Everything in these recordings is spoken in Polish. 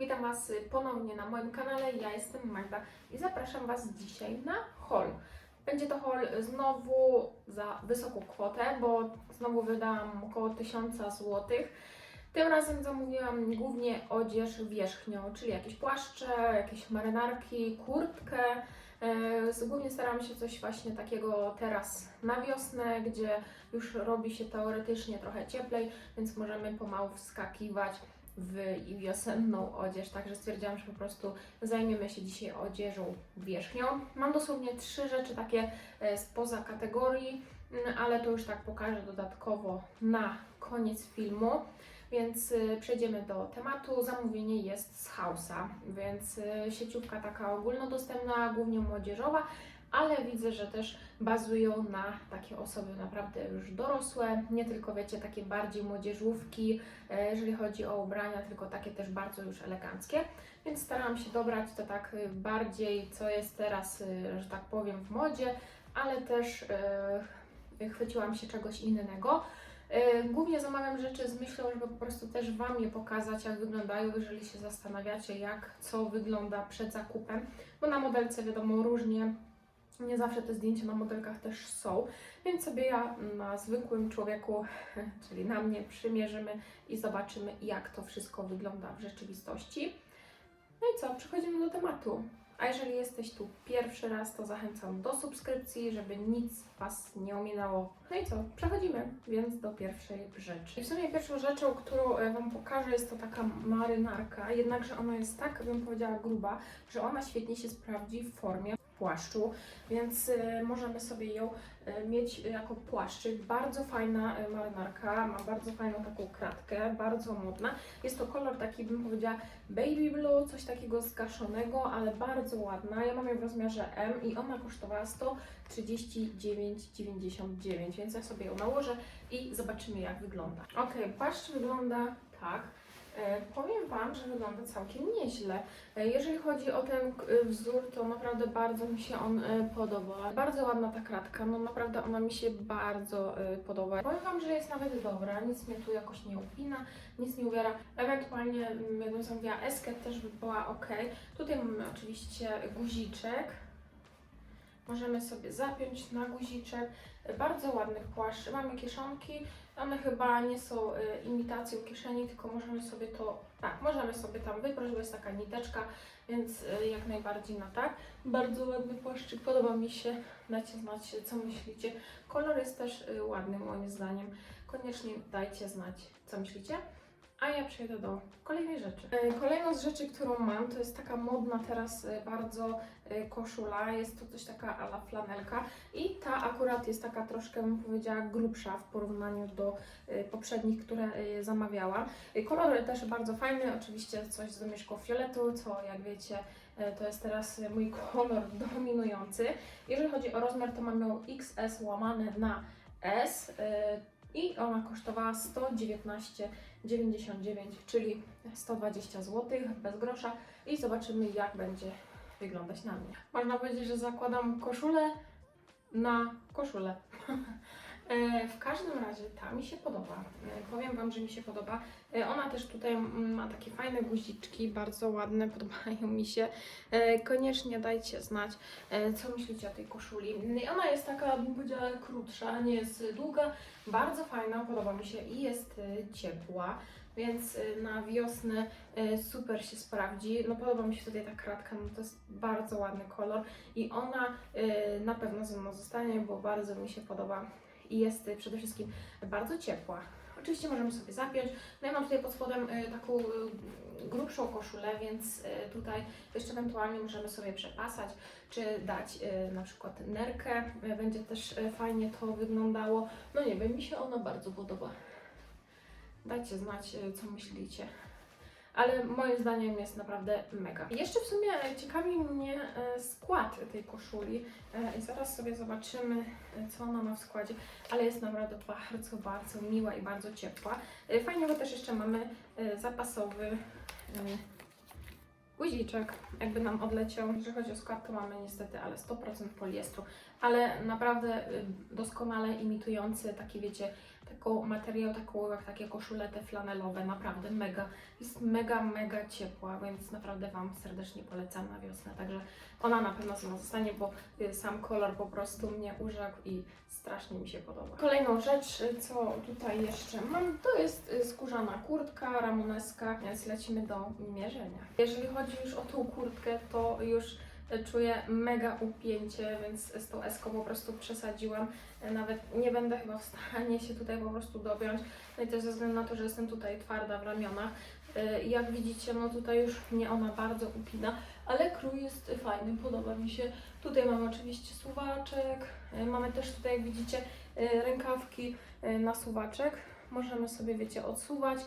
Witam Was ponownie na moim kanale. Ja jestem Magda i zapraszam Was dzisiaj na haul. Będzie to haul znowu za wysoką kwotę, bo znowu wydałam około 1000 zł. Tym razem zamówiłam głównie odzież wierzchnią, czyli jakieś płaszcze, jakieś marynarki, kurtkę. E, Głównie starałam się coś właśnie takiego teraz na wiosnę, gdzie już robi się teoretycznie trochę cieplej, więc możemy pomału wskakiwać w wiosenną odzież, także stwierdziłam, że po prostu zajmiemy się dzisiaj odzieżą wierzchnią. Mam dosłownie trzy rzeczy takie e, spoza kategorii, mm, ale to już tak pokażę dodatkowo na koniec filmu. Więc y, przejdziemy do tematu. Zamówienie jest z Hausa, więc y, sieciówka taka ogólnodostępna, głównie młodzieżowa, ale widzę, że też bazują na takie osoby naprawdę już dorosłe, nie tylko wiecie, takie bardziej młodzieżówki, e, jeżeli chodzi o ubrania, tylko takie też bardzo już eleganckie. Więc starałam się dobrać to tak y, bardziej, co jest teraz, y, że tak powiem, w modzie, ale też chwyciłam się czegoś innego. E, Głównie zamawiam rzeczy z myślą, żeby po prostu też Wam je pokazać, jak wyglądają, jeżeli się zastanawiacie, jak co wygląda przed zakupem, bo na modelce wiadomo różnie, nie zawsze te zdjęcia na modelkach też są, więc sobie ja na zwykłym człowieku, czyli na mnie, przymierzymy i zobaczymy, jak to wszystko wygląda w rzeczywistości. No i co, przechodzimy do tematu. A jeżeli jesteś tu pierwszy raz, to zachęcam do subskrypcji, żeby nic Was nie ominęło. No i co, przechodzimy więc do pierwszej rzeczy. I w sumie pierwszą rzeczą, którą e, Wam pokażę, jest to taka marynarka, jednakże ona jest tak, bym powiedziała, gruba, że ona świetnie się sprawdzi w formie płaszczu, więc e, możemy sobie ją e, mieć jako płaszczyk. Bardzo fajna e, marynarka, ma bardzo fajną taką kratkę, bardzo modna. Jest to kolor taki, bym powiedziała, baby blue, coś takiego zgaszonego, ale bardzo ładna. Ja mam ją w rozmiarze M i ona kosztowała 139,99, więc ja sobie ją nałożę i zobaczymy jak wygląda. Ok, płaszcz wygląda tak. E, powiem Wam, że wygląda całkiem nieźle. E, jeżeli chodzi o ten e, wzór, to naprawdę bardzo mi się on podoba. Bardzo ładna ta kratka, no naprawdę ona mi się bardzo podoba. Powiem Wam, że jest nawet dobra, nic mnie tu jakoś nie upina, nic nie uwiera. Ewentualnie mm, jakbym zamówiła eskę też by była ok. Tutaj mamy oczywiście guziczek. Możemy sobie zapiąć na guziczek. Bardzo ładnych płaszcz. Mamy kieszonki. One chyba nie są y, imitacją kieszeni, tylko możemy sobie to, tak, możemy sobie tam wybrać, bo jest taka niteczka, więc y, jak najbardziej na tak. Bardzo ładny płaszczyk, podoba mi się. Dajcie znać, co myślicie. Kolor jest też y, ładny moim zdaniem. Koniecznie dajcie znać, co myślicie. A ja przejdę do kolejnej rzeczy. E, Kolejną z rzeczy, którą mam, to jest taka modna teraz e, bardzo e, koszula. Jest to coś taka ala flanelka i ta akurat jest taka troszkę, bym powiedziała, grubsza w porównaniu do poprzednich, które zamawiałam. Kolor też bardzo fajny, oczywiście coś z domieszką fioletu, co jak wiecie to jest teraz mój kolor dominujący. Jeżeli chodzi o rozmiar, to mam ją XS łamane na S i ona kosztowała 119,99, czyli 120 zł bez grosza i zobaczymy jak będzie wyglądać na mnie. Można powiedzieć, że zakładam koszulę na koszulę. E, W każdym razie ta mi się podoba. E, Powiem Wam, że mi się podoba. E, Ona też tutaj ma takie fajne guziczki, bardzo ładne, podobają mi się. Koniecznie dajcie znać, co myślicie o tej koszuli. Ona jest taka, bym powiedziała, krótsza, nie jest długa, bardzo fajna, podoba mi się i jest ciepła. Więc na wiosnę super się sprawdzi. No podoba mi się tutaj ta kratka, no to jest bardzo ładny kolor i ona na pewno ze mną zostanie, bo bardzo mi się podoba i jest y, przede wszystkim bardzo ciepła. Oczywiście możemy sobie zapiąć. No ja mam tutaj pod spodem y, taką y, grubszą koszulę, więc tutaj jeszcze ewentualnie możemy sobie przepasać, czy dać na przykład nerkę. Będzie też fajnie to wyglądało. No nie wiem, mi się ona bardzo podoba. Dajcie znać, co myślicie. Ale moim zdaniem jest naprawdę mega. Jeszcze w sumie ciekawi mnie e, skład tej koszuli e, i zaraz sobie zobaczymy, e, co ona ma w składzie, ale jest naprawdę bardzo, bardzo miła i bardzo ciepła. Fajnie, bo też jeszcze mamy zapasowy guziczek, jakby nam odleciał. Jeżeli chodzi o skład, to mamy niestety, ale 100% poliestru, ale naprawdę doskonale imitujący taki, wiecie, taką materiał, taką jak takie koszulety flanelowe, naprawdę mega, jest mega, mega ciepła, więc naprawdę Wam serdecznie polecam na wiosnę, także ona na pewno mną zostanie, bo y, sam kolor po prostu mnie urzekł i strasznie mi się podoba. Kolejną rzecz, y, co tutaj jeszcze mam, to jest y, skórzana kurtka ramoneska, więc lecimy do mierzenia. Jeżeli chodzi już o tą kurtkę, to już czuję mega upięcie, więc z tą eską po prostu przesadziłam. Nawet nie będę chyba w stanie się tutaj po prostu dopiąć. No i też ze względu na to, że jestem tutaj twarda w ramionach. Y, Jak widzicie, no tutaj już mnie ona bardzo upina, ale krój jest fajny, podoba mi się. Tutaj mamy oczywiście suwaczek, y, mamy też tutaj, jak widzicie, y, rękawki na suwaczek. Możemy sobie, wiecie, odsuwać.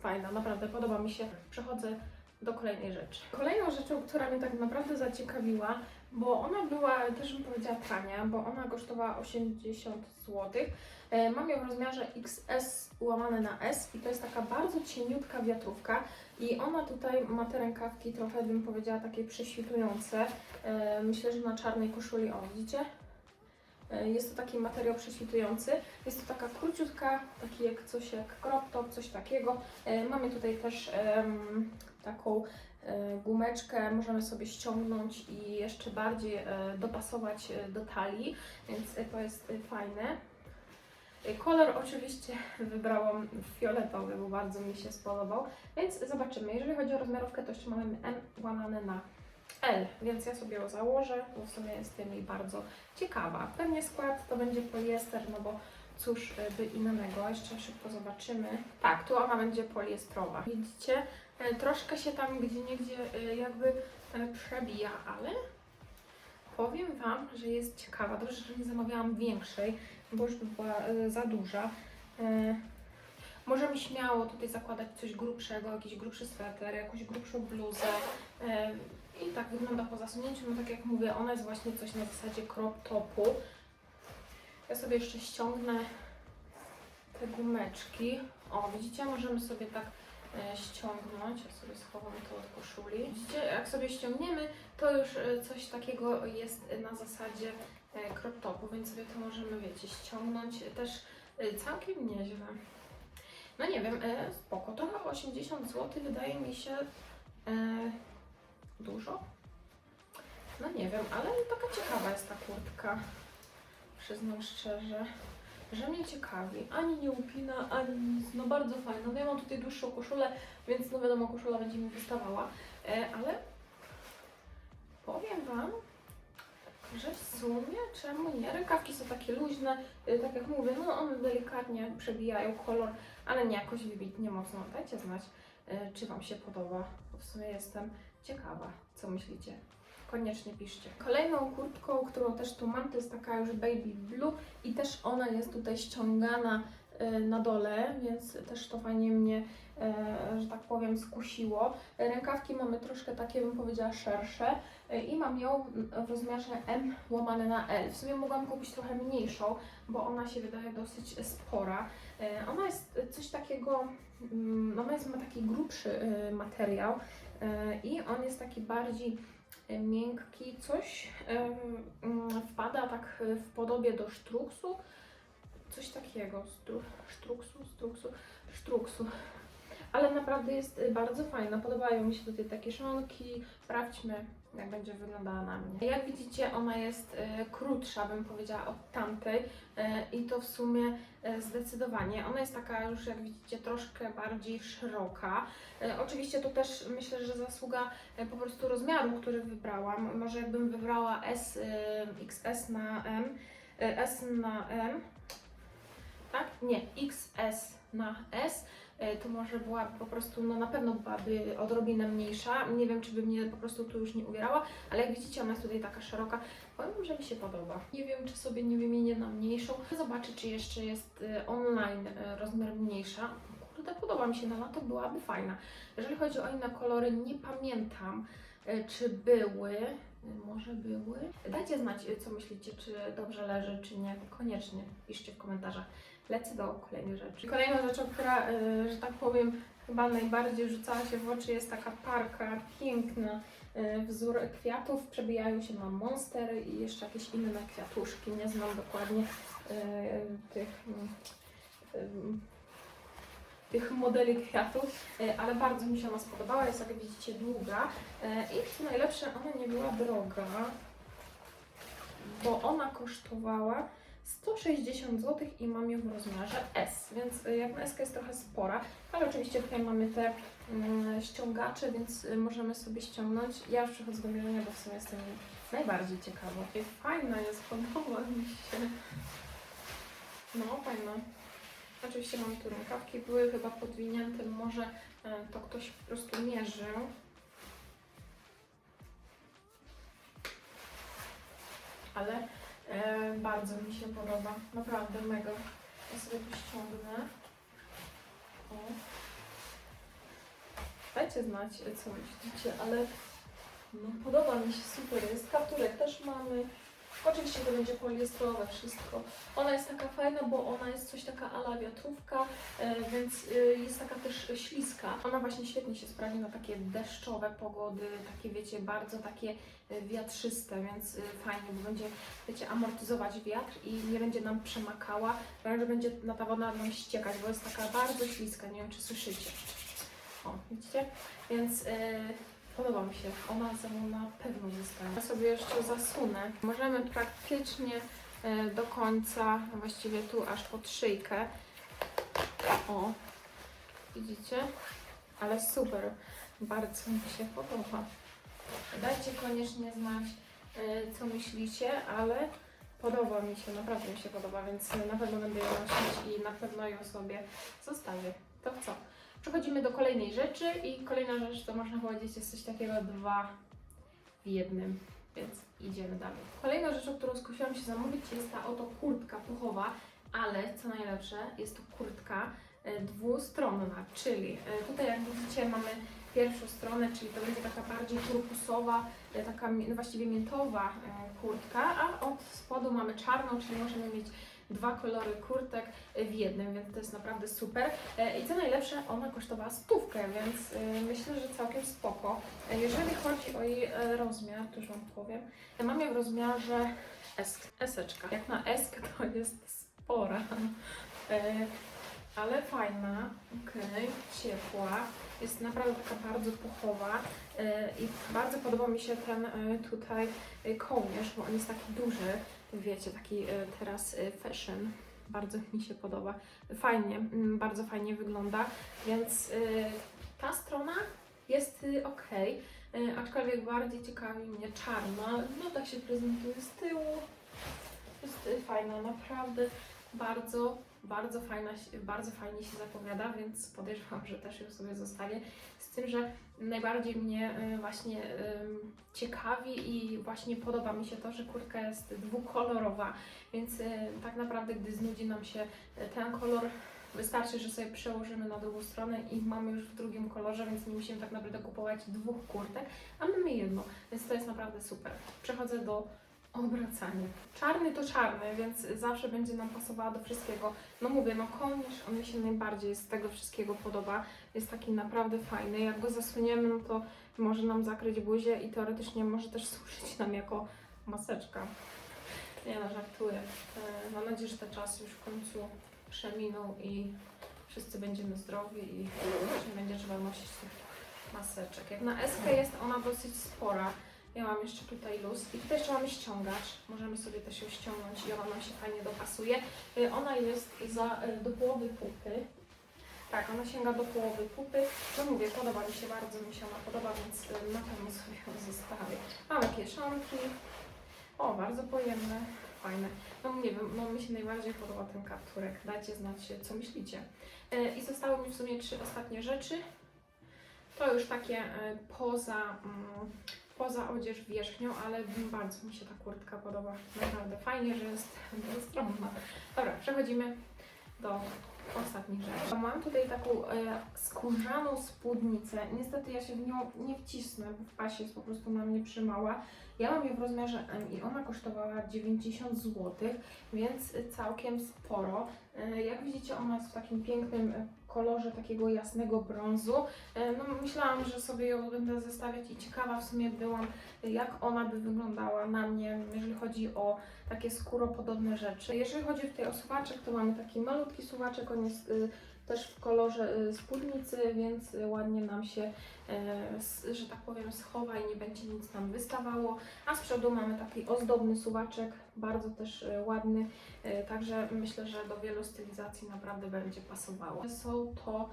Fajna, naprawdę podoba mi się. Przechodzę do kolejnej rzeczy. Kolejną rzeczą, która mnie tak naprawdę zaciekawiła, bo ona była, też bym powiedziała, tania, bo ona kosztowała 80 zł. E, Mam ją w rozmiarze XS łamane na S i to jest taka bardzo cieniutka wiatrówka i ona tutaj ma te rękawki trochę, bym powiedziała, takie prześwitujące. E, Myślę, że na czarnej koszuli, o widzicie? E, Jest to taki materiał prześwitujący. Jest to taka króciutka, taki jak coś jak crop top, coś takiego. Mamy tutaj też taką e, gumeczkę, możemy sobie ściągnąć i jeszcze bardziej e, dopasować e, do talii, więc to jest fajne. Kolor oczywiście wybrałam fioletowy, bo bardzo mi się spodobał, więc zobaczymy. Jeżeli chodzi o rozmiarówkę, to jeszcze mamy M łamane na L, więc ja sobie ją założę, bo w sumie jestem jej bardzo ciekawa. Pewnie skład to będzie poliester, no bo cóż by innego. Jeszcze szybko zobaczymy. Tak, tu ona będzie poliestrowa. Widzicie, troszkę się tam gdzie niegdzie e, jakby e, przebija, ale powiem Wam, że jest ciekawa. Dobrze, że nie zamawiałam większej, bo już by była e, za duża. E, Możemy śmiało tutaj zakładać coś grubszego, jakiś grubszy sweter, jakąś grubszą bluzę. E, I tak wygląda po zasunięciu. No tak jak mówię, ona jest właśnie coś na zasadzie crop topu. Ja sobie jeszcze ściągnę te gumeczki. O, widzicie, możemy sobie tak e, ściągnąć. Ja sobie schowam to od koszuli. Widzicie, jak sobie ściągniemy, to już e, coś takiego jest na zasadzie e, crop topu, więc sobie to możemy, wiecie, ściągnąć też e, całkiem nieźle. No nie wiem, e, spoko. Trochę 80 zł wydaje mi się e, dużo. No nie wiem, ale taka ciekawa jest ta kurtka. Przyznam szczerze, że mnie ciekawi. Ani nie upina, ani bardzo fajna. No ja mam tutaj dłuższą koszulę, więc no wiadomo, koszula będzie mi wystawała. E, ale powiem Wam, że w sumie czemu nie? Rękawki są takie luźne, e, tak jak mówię, no one delikatnie przebijają kolor, ale nie jakoś wybitnie mocno. Dajcie znać, e, czy Wam się podoba. W sumie jestem ciekawa, co myślicie. Koniecznie piszcie. Kolejną kurtką, którą też tu mam, to jest taka już baby blue i też ona jest tutaj ściągana na dole, więc też to fajnie mnie, e, że tak powiem, skusiło. Rękawki mamy troszkę takie, bym powiedziała, szersze e, i mam ją w rozmiarze M łamane na L. W sumie mogłam kupić trochę mniejszą, bo ona się wydaje dosyć spora. E, Ona jest coś takiego, mm, ona jest, ma taki grubszy e, materiał e, i on jest taki bardziej e, miękki, coś e, mm, wpada tak e, w podobie do sztruksu, coś takiego, stru, sztruksu, struksu, sztruksu. Ale naprawdę jest bardzo fajna, podobają mi się tutaj te kieszonki, sprawdźmy jak będzie wyglądała na mnie. Jak widzicie ona jest e, krótsza bym powiedziała od tamtej e, i to w sumie e, zdecydowanie. Ona jest taka już jak widzicie troszkę bardziej szeroka. Oczywiście to też myślę, że zasługa po prostu rozmiaru, który wybrałam. Może jakbym wybrała S, XS na M, S na M, tak? Nie, XS na S, e, to może była po prostu, no na pewno byłaby odrobinę mniejsza. Nie wiem, czy by mnie po prostu tu już nie uwierała, ale jak widzicie, ona jest tutaj taka szeroka. Powiem, że mi się podoba. Nie wiem, czy sobie nie wymienię na mniejszą. Zobaczę, czy jeszcze jest e, online e, rozmiar mniejsza. Kurde, podoba mi się na lato, byłaby fajna. Jeżeli chodzi o inne kolory, nie pamiętam, czy były. Może były. Dajcie znać, co myślicie, czy dobrze leży, czy nie. Koniecznie piszcie w komentarzach. Lecę do kolejnej rzeczy. Kolejną rzeczą, która, e, że tak powiem, chyba najbardziej rzucała się w oczy jest taka parka, piękna, e, wzór kwiatów, przebijają się na monstery i jeszcze jakieś inne kwiatuszki, nie znam dokładnie e, tych, tych modeli kwiatów, ale bardzo mi się ona spodobała, jest jak widzicie długa. I co najlepsze, ona nie była droga, bo ona kosztowała 160 zł i mam ją w rozmiarze S, więc y, jak na S jest trochę spora, ale oczywiście tutaj mamy te mm, ściągacze, więc y, możemy sobie ściągnąć. Ja już przechodzę do mierzenia, bo w sumie jestem najbardziej ciekawa. I fajna jest, podoba mi się. No, fajna. Oczywiście mamy tu rękawki, były chyba podwinięte, może y, to ktoś po prostu mierzył. Ale E, bardzo mi się podoba, naprawdę mega. Ja sobie to ściągnę. O. Dajcie znać, co myślicie, ale no, podoba mi się, super jest. Kapturek też mamy. Oczywiście to będzie poliestrowe wszystko. Ona jest taka fajna, bo ona jest coś taka ala wiatrówka, e, więc e, jest taka też śliska. Ona właśnie świetnie się sprawdzi na takie deszczowe pogody, takie wiecie, bardzo takie e, wiatrzyste, więc fajnie, bo będzie, wiecie, amortyzować wiatr i nie będzie nam przemakała, wręcz będzie na ta woda nam ściekać, bo jest taka bardzo śliska, nie wiem czy słyszycie. O, widzicie? Więc e, podoba mi się, ona ze mną na pewno zostanie. Ja sobie jeszcze zasunę. Możemy praktycznie e, do końca, właściwie tu aż pod szyjkę. O, widzicie? Ale super, bardzo mi się podoba. Dajcie koniecznie znać, e, co myślicie, ale podoba mi się, naprawdę mi się podoba, więc na pewno będę ją nosić i na pewno ją sobie zostawię. To co? Przechodzimy do kolejnej rzeczy i kolejna rzecz to można powiedzieć jest coś takiego dwa w jednym, więc idziemy dalej. Kolejna rzecz, o którą skusiłam się zamówić jest ta oto kurtka puchowa, ale co najlepsze jest to kurtka e, dwustronna, czyli e, tutaj jak widzicie mamy pierwszą stronę, czyli to będzie taka bardziej turkusowa, e, taka właściwie miętowa kurtka, a od spodu mamy czarną, czyli możemy mieć dwa kolory kurtek w jednym, więc to jest naprawdę super. E, I co najlepsze, ona kosztowała stówkę, więc e, myślę, że całkiem spoko. E, Jeżeli chodzi o jej rozmiar, to już Wam powiem, ja mam ją w rozmiarze S, eseczka. Jak na S to jest spora, ale fajna, okej, ciepła. Jest naprawdę taka bardzo puchowa i bardzo podoba mi się ten tutaj kołnierz, bo on jest taki duży, wiecie, taki e, teraz e, fashion. Bardzo mi się podoba. Fajnie, mm, bardzo fajnie wygląda, więc y, ta strona jest y, ok, aczkolwiek bardziej ciekawi mnie czarna. No tak się prezentuje z tyłu. Jest y, fajna, naprawdę bardzo, bardzo fajna, bardzo fajnie się zapowiada, więc podejrzewam, że też ją sobie zostawię. Z tym, że najbardziej mnie y, właśnie ym, ciekawi i właśnie podoba mi się to, że kurtka jest dwukolorowa, więc y, tak naprawdę, gdy znudzi nam się y, ten kolor, wystarczy, że sobie przełożymy na drugą stronę i mamy już w drugim kolorze, więc nie musimy tak naprawdę kupować dwóch kurtek, a mamy jedno, więc to jest naprawdę super. Przechodzę do obracania. Czarny to czarny, więc zawsze będzie nam pasowała do wszystkiego. No mówię, no kołnierz, on mi się najbardziej z tego wszystkiego podoba. Jest taki naprawdę fajny. Jak go zasuniemy, no to może nam zakryć buzię i teoretycznie może też służyć nam jako maseczka. Nie no, żartuję. E, Mam nadzieję, że te czasy już w końcu przeminą i wszyscy będziemy zdrowi i nie będzie trzeba nosić tych maseczek. Jak na SK jest ona dosyć spora. Ja mam jeszcze tutaj luz i tutaj jeszcze mamy ściągacz. Możemy sobie też ją ściągnąć i ona nam się fajnie dopasuje. Y, Ona jest za, y, do połowy pupy. Tak, ona sięga do połowy pupy. No mówię, podoba mi się bardzo, mi się ona podoba, więc y, na pewno sobie ją zostawię. Mamy kieszonki. O, bardzo pojemne, fajne. No nie wiem, no mi się najbardziej podoba ten kapturek. Dajcie znać, co myślicie. I zostały mi w sumie trzy ostatnie rzeczy. To już takie poza, mm, poza odzież wierzchnią, ale bardzo mi się ta kurtka podoba. Naprawdę fajnie, że jest dwustronna. Dobra, przechodzimy do ostatnich rzeczy. Mam tutaj taką e, skórzaną spódnicę. Niestety ja się w nią nie wcisnę, bo w pasie jest po prostu na mnie przymała. Ja mam ją w rozmiarze M i ona kosztowała 90 zł, więc całkiem sporo. E, jak widzicie, ona jest w takim pięknym kolorze takiego jasnego brązu. E, No, myślałam, że sobie ją będę zestawiać i ciekawa w sumie byłam, jak ona by wyglądała na mnie, jeżeli chodzi o takie skóropodobne rzeczy. Jeżeli chodzi tutaj o suwaczek, to mamy taki malutki suwaczek, on jest y, też w kolorze y, spódnicy, więc ładnie nam się, s- że tak powiem, schowa i nie będzie nic nam wystawało. A z przodu mamy taki ozdobny suwaczek, bardzo też y, ładny, y, także myślę, że do wielu stylizacji naprawdę będzie pasowało. Są to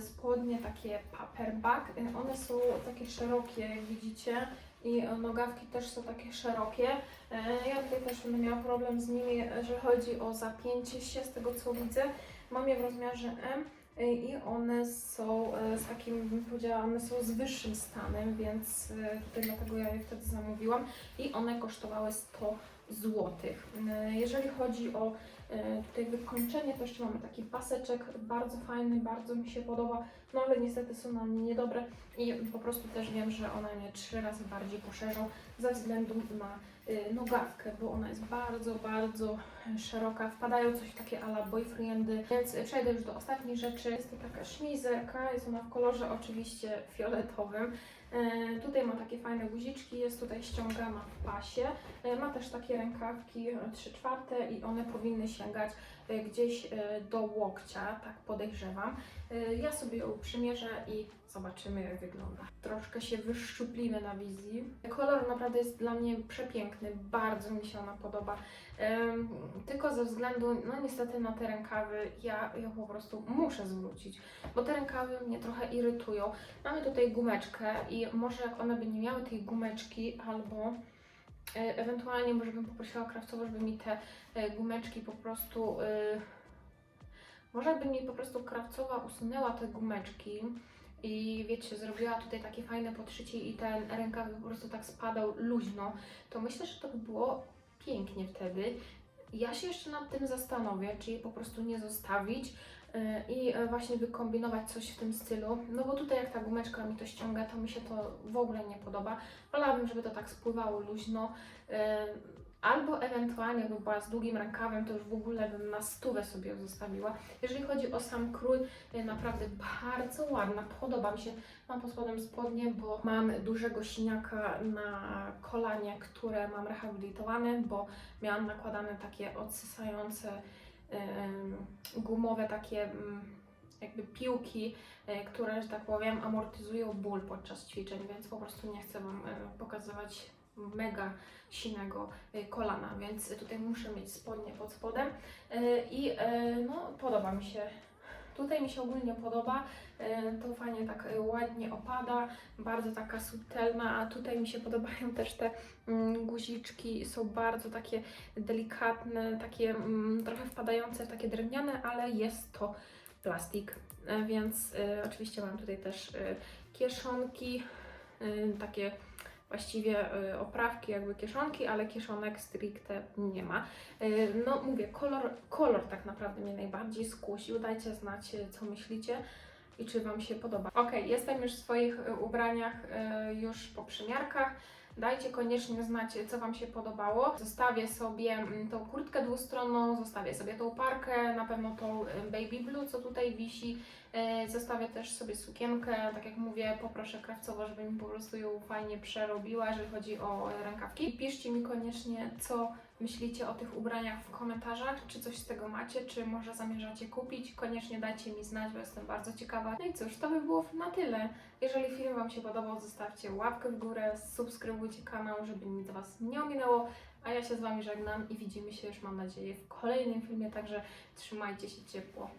spodnie takie paperback, one są takie szerokie, jak widzicie. I nogawki też są takie szerokie. E, Ja tutaj też będę miała problem z nimi, jeżeli chodzi o zapięcie się, z tego co widzę. Mam je w rozmiarze M e, i one są e, z takim, bym powiedziała, one są z wyższym stanem, więc tutaj dlatego ja je wtedy zamówiłam i one kosztowały 100 zł. Jeżeli chodzi o tutaj wykończenie, to jeszcze mamy taki paseczek, bardzo fajny, bardzo mi się podoba, no ale niestety są na mnie niedobre i po prostu też wiem, że one mnie trzy razy bardziej poszerzą ze względu na nogawkę, bo ona jest bardzo, bardzo szeroka. Wpadają coś takie ala boyfriendy, więc y, przejdę już do ostatniej rzeczy. Jest to taka śmizerka, jest ona w kolorze oczywiście fioletowym. E, Tutaj ma takie fajne guziczki, jest tutaj ściągana w pasie. E, Ma też takie rękawki 3 czwarte i one powinny sięgać e, gdzieś do łokcia, tak podejrzewam. Ja sobie ją przymierzę i zobaczymy jak wygląda. Troszkę się wyszczuplimy na wizji. Kolor naprawdę jest dla mnie przepiękny, bardzo mi się ona podoba. Em, tylko ze względu, no niestety na te rękawy ja ją po prostu muszę zwrócić, bo te rękawy mnie trochę irytują. Mamy tutaj gumeczkę i może jak one by nie miały tej gumeczki albo e, ewentualnie może bym poprosiła krawcowo, żeby mi te e, gumeczki po prostu e, może by mi po prostu krawcowa usunęła te gumeczki i wiecie, zrobiła tutaj takie fajne podszycie i ten rękaw po prostu tak spadał luźno, to myślę, że to by było pięknie wtedy. Ja się jeszcze nad tym zastanowię, czy je po prostu nie zostawić yy, i yy, właśnie wykombinować coś w tym stylu. No bo tutaj jak ta gumeczka mi to ściąga, to mi się to w ogóle nie podoba. Wolałabym, żeby to tak spływało luźno. Albo ewentualnie, jakby była z długim rękawem, to już w ogóle bym na stówę sobie zostawiła. Jeżeli chodzi o sam krój, naprawdę bardzo ładna, podoba mi się. Mam pod spodem spodnie, bo mam dużego siniaka na kolanie, które mam rehabilitowane, bo miałam nakładane takie odsysające gumowe takie mm, jakby piłki, e, które, że tak powiem, amortyzują ból podczas ćwiczeń, więc po prostu nie chcę Wam e, pokazywać mega sinego e, kolana, więc tutaj muszę mieć spodnie pod spodem. E, i e, no podoba mi się. Tutaj mi się ogólnie podoba, to fajnie tak ładnie opada, bardzo taka subtelna, a tutaj mi się podobają też te mm, guziczki, są bardzo takie delikatne, takie mm, trochę wpadające w takie drewniane, ale jest to plastik, więc oczywiście mam tutaj też kieszonki, takie właściwie e, oprawki, jakby kieszonki, ale kieszonek stricte nie ma. E, No mówię, kolor, kolor tak naprawdę mnie najbardziej skusił. Dajcie znać, e, co myślicie i czy Wam się podoba. Ok, jestem już w swoich ubraniach już po przymiarkach. Dajcie koniecznie znać, co Wam się podobało. Zostawię sobie mm, tą kurtkę dwustronną, zostawię sobie tą parkę, na pewno tą e, baby blue, co tutaj wisi. E, Zostawię też sobie sukienkę, tak jak mówię, poproszę krawcowo, żeby mi po prostu ją fajnie przerobiła, jeżeli chodzi o e, rękawki. Piszcie mi koniecznie, co myślicie o tych ubraniach w komentarzach, czy coś z tego macie, czy może zamierzacie kupić. Koniecznie dajcie mi znać, bo jestem bardzo ciekawa. No i cóż, to by było na tyle. Jeżeli film Wam się podobał, zostawcie łapkę w górę, subskrybujcie kanał, żeby nic Was nie ominęło. A ja się z Wami żegnam i widzimy się już, mam nadzieję, w kolejnym filmie, także trzymajcie się ciepło.